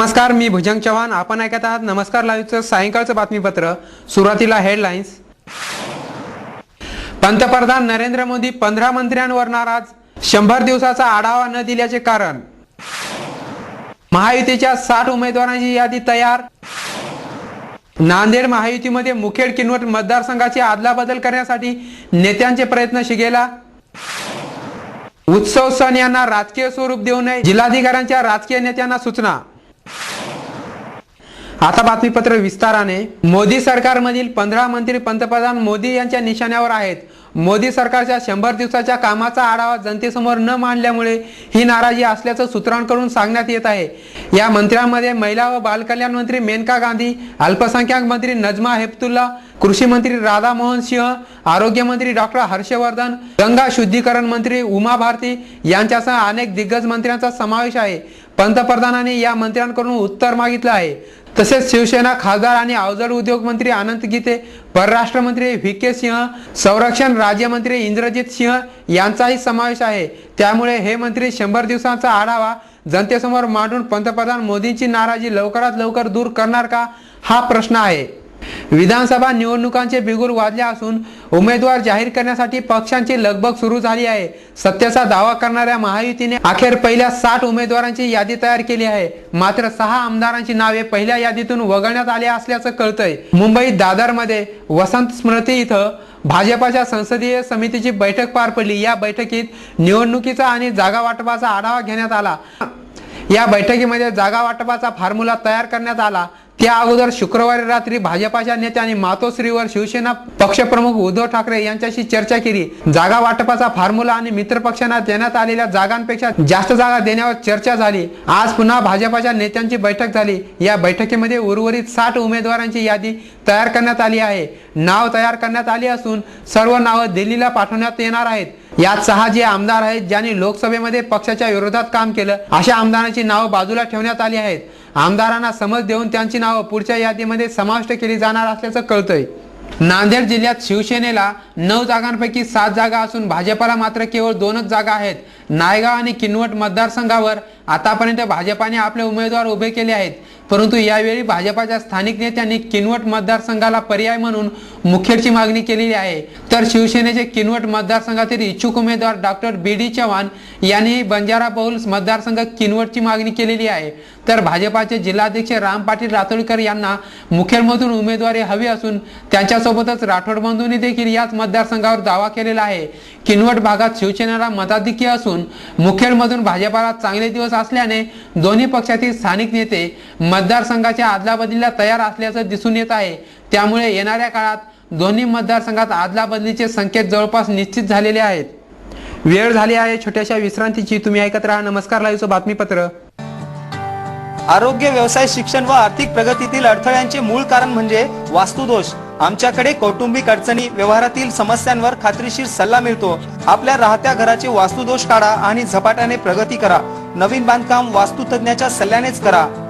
नमस्कार मी भुजंग चव्हाण. आपण ऐकत आहात नमस्कार लाईव्हचं सायंकाळचं बातमीपत्र. सुरुवातीला हेडलाईन्स पंतप्रधान नरेंद्र मोदी पंधरा मंत्र्यांवर नाराज शंभर दिवसाचा आढावा न दिल्याचे कारण. महायुतीच्या साठ उमेदवारांची यादी तयार. नांदेड महायुतीमध्ये मुखेड किनवट मतदारसंघाची आदलाबदल करण्यासाठी नेत्यांचे प्रयत्न शिगेला. उत्सव सण यांना राजकीय स्वरूप देऊ नये जिल्हाधिकाऱ्यांच्या राजकीय नेत्यांना सूचना. आता बातमीपत्र विस्ताराने. मोदी सरकारमधील पंधरा मंत्री पंतप्रधान मोदी यांच्या निशाण्यावर आहेत. मोदी सरकारच्या शंभर दिवसाच्या कामाचा आढावा जनतेसमोर न मांडल्यामुळे ही नाराजी असल्याचं सूत्रांकडून सांगण्यात येत आहे. या मंत्र्यांमध्ये महिला व बालकल्याण मंत्री मेनका गांधी अल्पसंख्याक मंत्री नजमा हेपतुल्ला कृषी मंत्री राधामोहन सिंह आरोग्य मंत्री डॉक्टर हर्षवर्धन गंगा शुद्धीकरण मंत्री उमा भारती यांच्यासह अनेक दिग्गज मंत्र्यांचा समावेश आहे. पंतप्रधानांनी या मंत्र्यांकडून उत्तर मागितलं आहे. तसेच शिवसेना खासदार आणि अवजड उद्योग मंत्री अनंत गीते परराष्ट्र मंत्री व्ही के सिंह संरक्षण राज्यमंत्री इंद्रजित सिंह यांचाही समावेश आहे. त्यामुळे हे मंत्री शंभर दिवसांचा आढावा जनतेसमोर मांडून पंतप्रधान मोदींची नाराजी लवकरात लवकर दूर करणार का? हा प्रश्न आहे. विधानसभा निवडणुकांचे बिगुल वाजले असून उमेदवार जाहीर करण्यासाठी पक्षांची लगबग सुरू झाली आहे. सत्तेचा दावा करणाऱ्या महायुतीने अखेर पहिल्या साठ उमेदवारांची यादी तयार केली आहे. मात्र सहा आमदारांची नावे पहिल्या यादीतून वगळण्यात आली असल्याचं कळतंय. मुंबईत दादरमध्ये वसंत स्मृती इथं भाजपाच्या संसदीय समितीची बैठक पार पडली. या बैठकीत निवडणुकीचा आणि जागा वाटपाचा आढावा घेण्यात आला. या बैठकीमध्ये जागा वाटपाचा फॉर्म्युला तयार करण्यात आला. त्या अगोदर शुक्रवारी रात्री भाजपाच्या नेत्याने मातोश्रीवर शिवसेना पक्षप्रमुख उद्धव ठाकरे यांच्याशी चर्चा केली. जागा वाटपाचा फॉर्म्युला आणि मित्र पक्षांना देण्यात आलेल्या जागांपेक्षा जास्त जागा देण्यावर चर्चा झाली. आज पुन्हा भाजपाच्या नेत्यांची बैठक झाली. या बैठकीमध्ये उर्वरित साठ उमेदवारांची यादी तयार करण्यात आली आहे. नाव तयार करण्यात आली असून सर्व नावं दिल्लीला पाठवण्यात येणार आहेत. यात सहा जे आमदार आहेत ज्यांनी लोकसभेमध्ये पक्षाच्या विरोधात काम केलं. अशा आमदारांची नावं बाजूला ठेवण्यात आली आहेत. आमदारांना समज देऊन त्यांची नावं पुढच्या यादीमध्ये समाविष्ट केली जाणार असल्याचं कळतंय. नांदेड जिल्ह्यात शिवसेनेला नऊ जागांपैकी सात जागा असून भाजपाला मात्र केवळ दोनच जागा आहेत. नायगाव आणि किनवट मतदारसंघावर आतापर्यंत भाजपाने आपले उमेदवार उभे केले आहेत. परंतु यावेळी भाजपाच्या स्थानिक नेत्यांनी किनवट मतदारसंघाला पर्याय म्हणून मुखेडची मागणी केलेली आहे. तर शिवसेनेचे किनवट मतदारसंघातील इच्छुक उमेदवार डॉक्टर बी डी चव्हाण यांनी बंजारा बहुल मतदारसंघ किनवटची मागणी केलेली आहे. तर भाजपाचे जिल्हाध्यक्ष राम पाटील रातोडकर यांना मुखेडमधून उमेदवारी हवी असून त्यांच्यासोबतच राठोड बंधूंनी देखील याच मतदारसंघावर दावा केलेला आहे. किनवट भागात शिवसेनेला मताधिक्य असून मुखेडमधून भाजपाला चांगले दिवस असल्याने दोन्ही पक्षातील स्थानिक नेते मतदारसंघाच्या आदलाबदलीला तयार असल्याचं दिसून येत आहे. त्यामुळे येणाऱ्या काळात दोन्ही मतदारसंघात आदलाबदलीचे संकेत जवळपास निश्चित झालेले आहेत. वेळ झाली आहे छोट्याशा विश्रांतीची. तुम्ही ऐकत राहा. नमस्कार. लाईव्हचं बातमीपत्र. आरोग्य व्यवसाय शिक्षण व आर्थिक प्रगतीतील अडथळ्यांचे मूळ कारण म्हणजे वास्तुदोष. आमच्याकडे कौटुंबिक अडचणी व्यवहारातील समस्यांवर खात्रीशीर सल्ला मिळतो. आपल्या राहत्या घराचे वास्तुदोष काढा आणि झपाट्याने प्रगती करा. नवीन बांधकाम वास्तुतज्ञाच्या सल्ल्यानेच करा.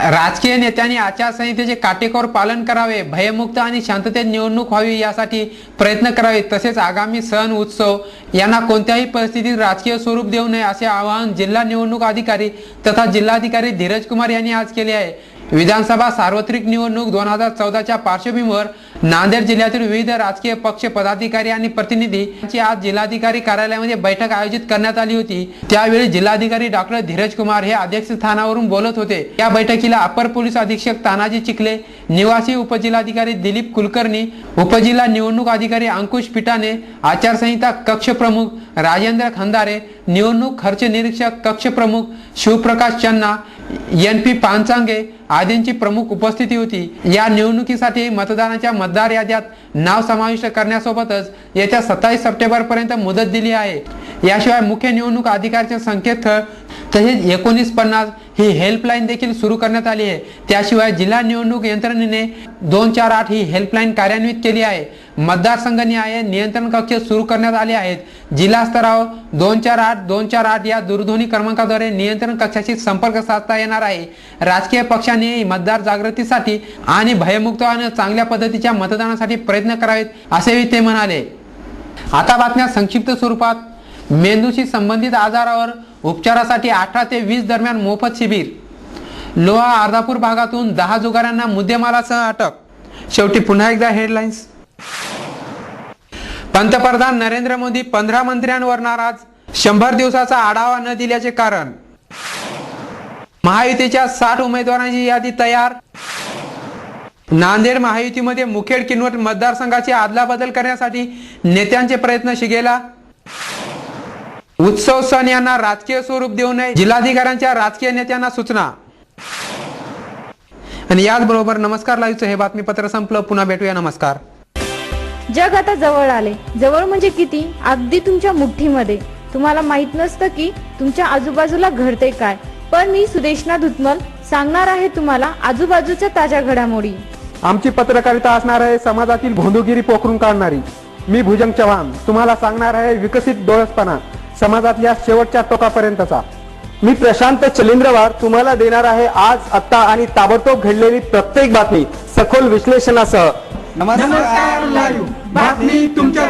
राजकीय नेत्यांनी आचारसंहितेचे काटेकोर पालन करावे भयमुक्त आणि शांततेत निवडणूक व्हावी यासाठी प्रयत्न करावे तसेच आगामी सण उत्सव यांना कोणत्याही परिस्थितीत राजकीय स्वरूप देऊ नये असे आवाहन जिल्हा निवडणूक अधिकारी तथा जिल्हाधिकारी धीरज कुमार यांनी आज केले आहे. विधानसभा सार्वत्रिक निवडणूक दोन हजार चौदाच्या पार्श्वभूमीवर नांदेड जिल्ह्यातील विविध राजकीय पक्ष पदाधिकारी आणि प्रतिनिधी यांची आज जिल्हाधिकारी कार्यालयामध्ये बैठक आयोजित करण्यात आली होती. त्यावेळी जिल्हाधिकारी डॉक्टर धीरज कुमार हे अध्यक्षस्थानावरून बोलत होते. या बैठकीला अपर पोलीस अधीक्षक तानाजी चिखले निवासी उपजिल्हाधिकारी दिलीप कुलकर्णी उपजिल्हा निवडणूक अधिकारी अंकुश पिटाने आचारसंहिता कक्ष प्रमुख राजेंद्र खंदारे निवडणूक खर्च निरीक्षक कक्ष प्रमुख शिवप्रकाश चन्ना एन पी पानचांगे आदींची प्रमुख उपस्थिती होती. या निवडणुकीसाठी मतदानाच्या मतदार याद्यात नाव समाविष्ट करण्यासोबतच येत्या सत्तावीस सप्टेंबर पर्यंत मुदत दिली आहे. याशिवाय मुख्य निवडणूक अधिकाऱ्याचे संकेतस्थळ तसेच एकोणीस पन्नास ही हेल्पलाईन देखील सुरू करण्यात आली आहे. त्याशिवाय जिल्हा निवडणूक यंत्रणेने दोन चार आठ ही हेल्पलाईन कार्यान्वित केली आहे. मतदारसंघ निहाय नियंत्रण कक्ष सुरू करण्यात आले आहेत. जिल्हा स्तरावर दोन चार आठ दोन चार आठ या दूरध्वनी क्रमांकाद्वारे नियंत्रण कक्षाशी संपर्क साधता येणार आहे. राजकीय पक्षांनी मतदार जागृतीसाठी आणि भयमुक्त आणि चांगल्या पद्धतीच्या मतदानासाठी प्रयत्न करावेत असेही ते म्हणाले. आता बातम्या संक्षिप्त स्वरूपात. मेंदूशी संबंधित आजारावर उपचारासाठी अठरा ते वीस दरम्यान मोफत शिबिर. लोहा अर्धापूर भागातून दहा जुगाऱ्यांना मुद्देमालासह अटक. शेवटी पुन्हा एकदा हेडलाईन्स पंतप्रधान नरेंद्र मोदी पंधरा मंत्र्यांवर नाराज. शंभर दिवसाचा आढावा न दिल्याचे कारण. महायुतीच्या साठ उमेदवारांची यादी तयार. नांदेड महायुतीमध्ये मुखेड किनवट मतदारसंघाची अदलाबदल करण्यासाठी नेत्यांचे प्रयत्न शिगेला. उत्सव सण यांना राजकीय स्वरूप देऊ नये जिल्हाधिकाऱ्यांच्या राजकीय नेत्यांना सूचना. आणि याचबरोबर नमस्कार लाईव्हचं हे बातमीपत्र संपलं. पुन्हा भेटूया. नमस्कार. जग आता जवळ आले. जवळ म्हणजे किती? अगदी तुमच्या मुठ्ठीमध्ये. तुम्हाला माहीत नसतं की तुमच्या आजूबाजूला घडते काय. पण मी सुदेशना धुतमल सांगणार आहे तुम्हाला आजूबाजूच्या ताज्या घडामोडी. आमची पत्रकारिता असणार आहे समाजातील भोंदूगिरी पोखरून काढणारी. मी भुजंग चव्हाण. तुम्हाला सांगणार आहे विकसित डोळसपणा. समाजातल्या शेवटच्या टोकापर्यंतचा. मी प्रशांत चलिंद्रवार तुम्हाला देणार आहे आज आत्ता आणि ताबडतोब घडलेली प्रत्येक बातमी सखोल विश्लेषणासह. नमस्कार बातमी तुमच्या